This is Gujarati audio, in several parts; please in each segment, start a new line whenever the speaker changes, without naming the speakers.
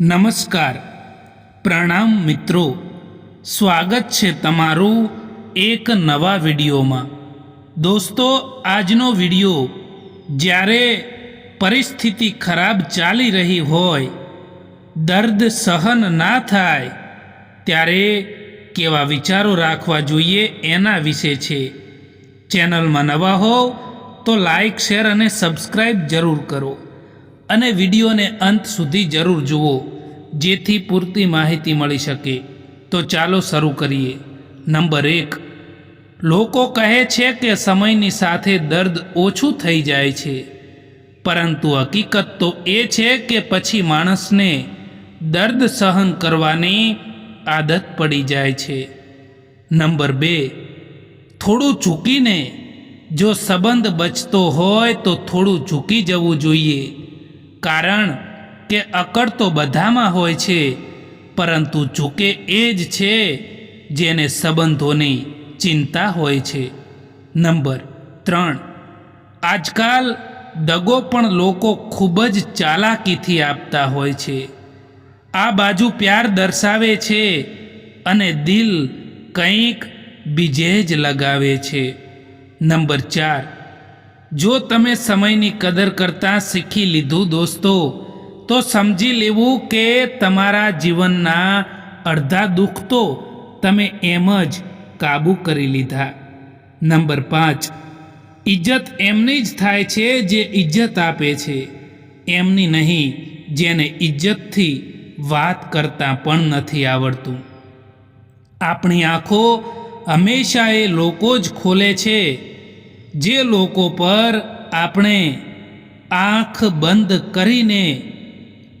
નમસ્કાર. પ્રણામ મિત્રો. સ્વાગત છે તમારું એક નવા વિડીયોમાં. દોસ્તો, આજનો વીડિયો જ્યારે પરિસ્થિતિ ખરાબ ચાલી રહી હોય, દર્દ સહન ના થાય, ત્યારે કેવા વિચારો રાખવા જોઈએ એના વિશે છે. ચેનલમાં નવા હોવ તો લાઈક, શેર અને સબસ્ક્રાઈબ જરૂર કરો. અને વિડીયોને અંત સુધી જરૂર જુઓ, જેથી પૂરતી માહિતી મળી શકે. તો ચાલો શરૂ કરીએ. નંબર એક. લોકો કહે છે કે સમયની સાથે દર્દ ઓછું થઈ જાય છે. પરંતુ હકીકત તો એ છે કે પછી માણસને દર્દ સહન કરવાની આદત પડી જાય છે. નંબર બે. થોડું ઝૂકીને જો સંબંધ બચતો હોય તો થોડું ઝૂકી જવું જોઈએ. કારણ કે અકળ તો બધામાં હોય છે, પરંતુ ચૂકે એ જ છે જેને સંબંધોની ચિંતા હોય છે. નંબર ત્રણ. આજકાલ દગો પણ લોકો ખૂબ જ ચાલાકીથી આપતા હોય છે. આ બાજુ પ્યાર દર્શાવે છે અને દિલ કંઈક બીજે જ લગાવે છે. નંબર ચાર. જો તમે સમયની કદર કરતાં શીખી લીધું દોસ્તો, તો સમજી લેવું કે તમારા જીવનના અડધા દુઃખ તો તમે એમ જ કાબૂ કરી લીધા. નંબર પાંચ ઇજ્જત એમની જ થાય છે જે ઇજ્જત આપે છે. એમની નહીં, જેને ઇજ્જતથી વાત કરતાં પણ નથી આવડતું. આપણી આંખો હંમેશા એ લોકો જ ખોલે છે. જે લોકો પર આપણે આંખ બંધ કરીને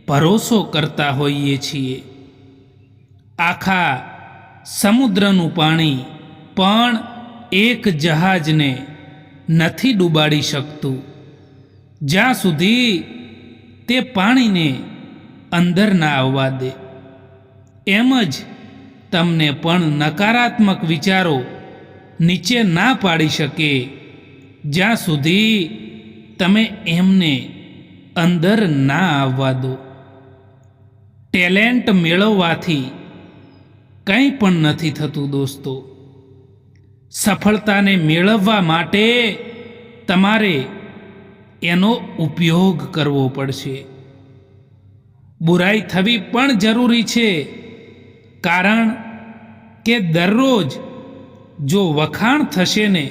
ભરોસો કરતા હોઈએ છીએ. આખા સમુદ્રનું પાણી પણ એક જહાજને નથી ડૂબાડી શકતું. જ્યાં સુધી તે પાણીને અંદર ના આવવા દે. એમ જ તમને પણ નકારાત્મક વિચારો નીચે ના પાડી શકે જ્યાં સુધી તમે એમને અંદર ના આવવા દો. ટેલેન્ટ મેળવવાથી કંઈ પણ નથી થતું દોસ્તો. સફળતાને મેળવવા માટે તમારે એનો ઉપયોગ કરવો પડશે. બુરાઈ થવી પણ જરૂરી છે, કારણ કે દરરોજ જો વખાણ થશે ને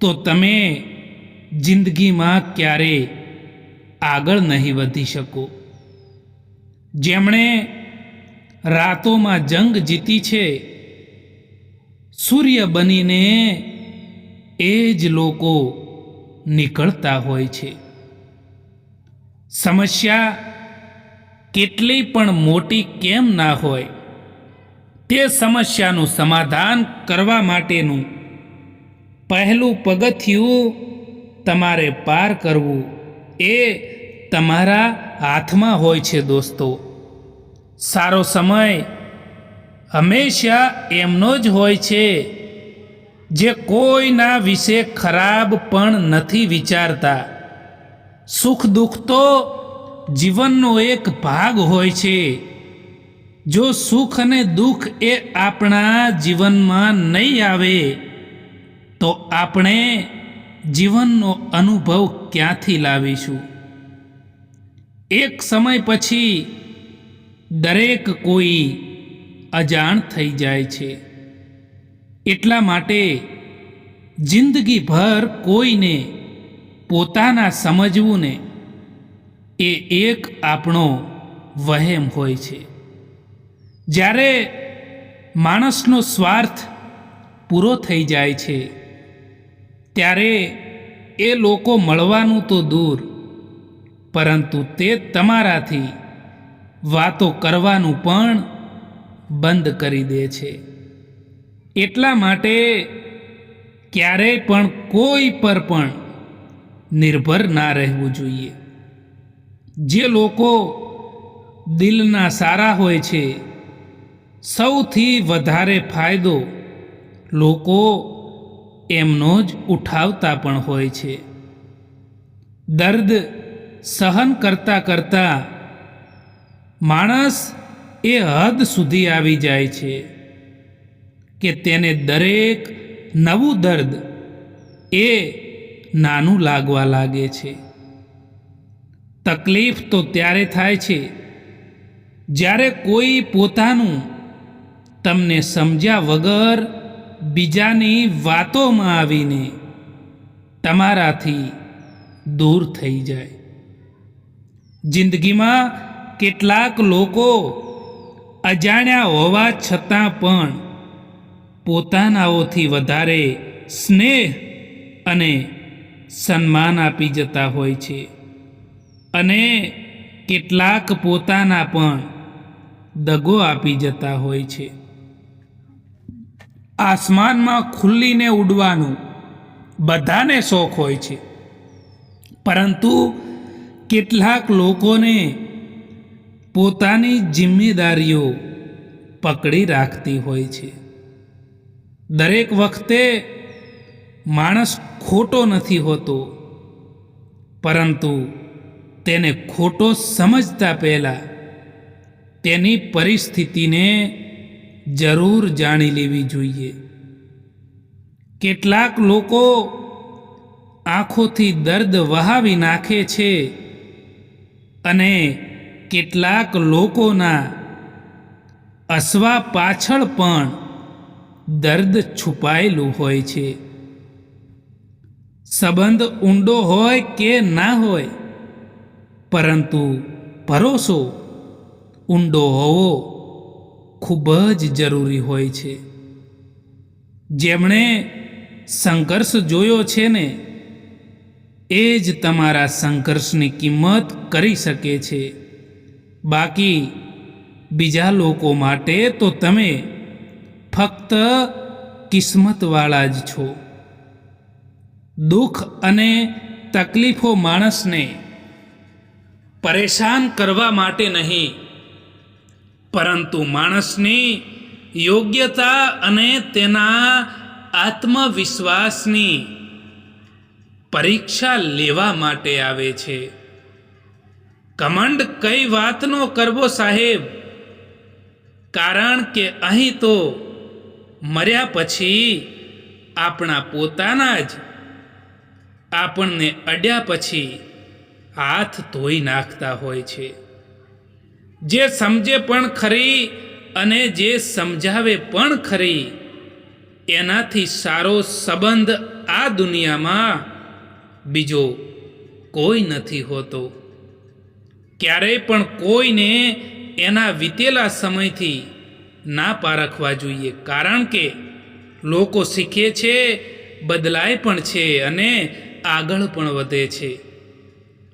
તો તમે જિંદગીમાં ક્યારે આગળ નહીં વધી શકો? જેમણે રાતોમાં જંગ જીતી છે, સૂર્ય બનીને એ જ લોકો નીકળતા હોય છે. સમસ્યા કેટલી પણ મોટી કેમ ના હોય, તે સમસ્યાનું સમાધાન કરવા માટેનું પહેલું પગથિયું તમારે પાર કરવું. એ તમારા હાથમાં હોય છે દોસ્તો. સારો સમય હંમેશા એમનો જ હોય છે, જે કોઈના વિશે ખરાબ પણ નથી વિચારતા. સુખ દુઃખ તો જીવનનો એક ભાગ હોય છે. જો સુખ અને દુઃખ એ આપણા જીવનમાં નહીં આવે તો આપણે જીવનનો અનુભવ ક્યાંથી લાવીશું? એક સમય પછી દરેક કોઈ અજાણ થઈ જાય છે. એટલા માટે જિંદગીભર કોઈને પોતાના સમજવું ને એ એક આપણો વહેમ હોય છે. જ્યારે માણસનો સ્વાર્થ પૂરો થઈ જાય છે ત્યારે એ લોકો મળવાનું તો દૂર, પરંતુ તે તમારાથી વાતો કરવાનું પણ બંધ કરી દે છે. એટલા માટે ક્યારેય પણ કોઈ પર પણ નિર્ભર ના રહેવું જોઈએ. જે લોકો દિલના સારા હોય છે, સૌથી વધારે ફાયદો લોકો એમનો જ ઉઠાવતા પણ હોય છે. દર્દ સહન કરતાં કરતાં માણસ એ હદ સુધી આવી જાય છે કે તેને દરેક નવું દર્દ એ નાનું લાગવા લાગે છે. તકલીફ તો ત્યારે થાય છે જ્યારે કોઈ પોતાનું તમને સમજ્યા વગર બીજાની વાતોમાં આવીને તમારાથી દૂર થઈ જાય. જિંદગીમાં કેટલાક લોકો અજાણ્યા હોવા છતાં પણ પોતાનાઓથી વધારે સ્નેહ અને સન્માન આપી જતા હોય છે. અને કેટલાક પોતાના પણ દગો આપી જતા હોય છે. આસમાનમાં ખુલ્લીને ઉડવાનું બધાને શોખ હોય છે. પરંતુ કેટલાક લોકોને પોતાની જિમ્મેદારીઓ પકડી રાખતી હોય છે. દરેક વખતે માણસ ખોટો નથી હોતો, પરંતુ તેને ખોટો સમજતા પહેલાં તેની પરિસ્થિતિને જરૂર જાણી લેવી જોઈએ. કેટલાક લોકો આંખોથી દર્દ વહાવી નાખે છે અને કેટલાક લોકોના અસવા પાછળ પણ દર્દ છુપાયેલું હોય છે. સંબંધ ઊંડો હોય કે ના હોય, પરંતુ ભરોસો ઊંડો હોવો ખૂબ જ જરૂરી હોય છે. જેમણે સંઘર્ષ જોયો છે ને, એ જ તમારા સંઘર્ષની કિંમત કરી શકે છે. બાકી બીજા લોકો માટે તો તમે ફક્ત કિસ્મતવાળા જ છો. દુઃખ અને તકલીફો માણસને પરેશાન કરવા માટે નહીં પરંતુ માણસની યોગ્યતા અને તેના આત્મવિશ્વાસની પરીક્ષા લેવા માટે આવે છે. કમંડ કઈ વાતનો કરવો સાહેબ? કારણ કે અહીં તો મર્યા પછી આપણા પોતાના જ આપણને અડ્યા પછી હાથ ધોઈ નાખતા હોય છે. જે સમજે પણ ખરી અને જે સમજાવે પણ ખરી, એનાથી સારો સંબંધ આ દુનિયામાં બીજો કોઈ નથી હોતો. ક્યારેય પણ કોઈને એના વીતેલા સમયથી ના પારખવા જોઈએ, કારણ કે લોકો શીખે છે, બદલાય પણ છે અને આગળ પણ વધે છે.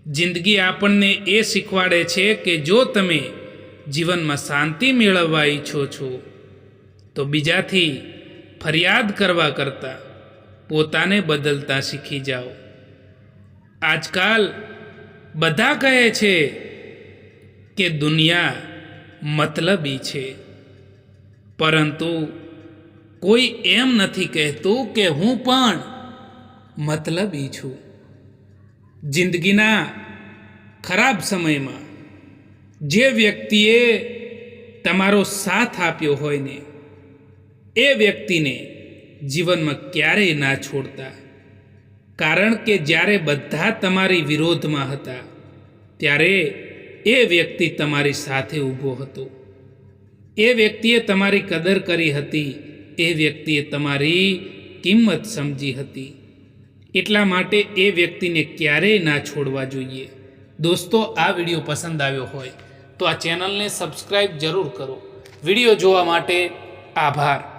જિંદગી આપણને એ શીખવાડે છે કે જો તમે જીવનમાં શાંતિ મેળવવા ઈચ્છો છો, તો બીજાથી ફરિયાદ કરવા કરતાં પોતાને બદલતા શીખી જાઓ. આજકાલ બધા કહે છે કે દુનિયા મતલબી છે, પરંતુ કોઈ એમ નથી કહેતું કે હું પણ મતલબી છું. જિંદગીના ખરાબ સમયમાં જે વ્યક્તિએ તમારો સાથ આપ્યો હોય ને, એ વ્યક્તિને જીવનમાં ક્યારેય ના છોડતા. કારણ કે જ્યારે બધા તમારી વિરોધમાં હતા, ત્યારે એ વ્યક્તિ તમારી સાથે ઊભો હતો. એ વ્યક્તિએ તમારી કદર કરી હતી, એ વ્યક્તિએ તમારી કિંમત સમજી હતી. એટલા માટે એ વ્યક્તિને ક્યારેય ના છોડવા જોઈએ. દોસ્તો, આ વીડિયો પસંદ આવ્યો હોય તો આ ચેનલને સબસ્ક્રાઈબ જરૂર કરો. વીડિયો જોવા માટે આભાર.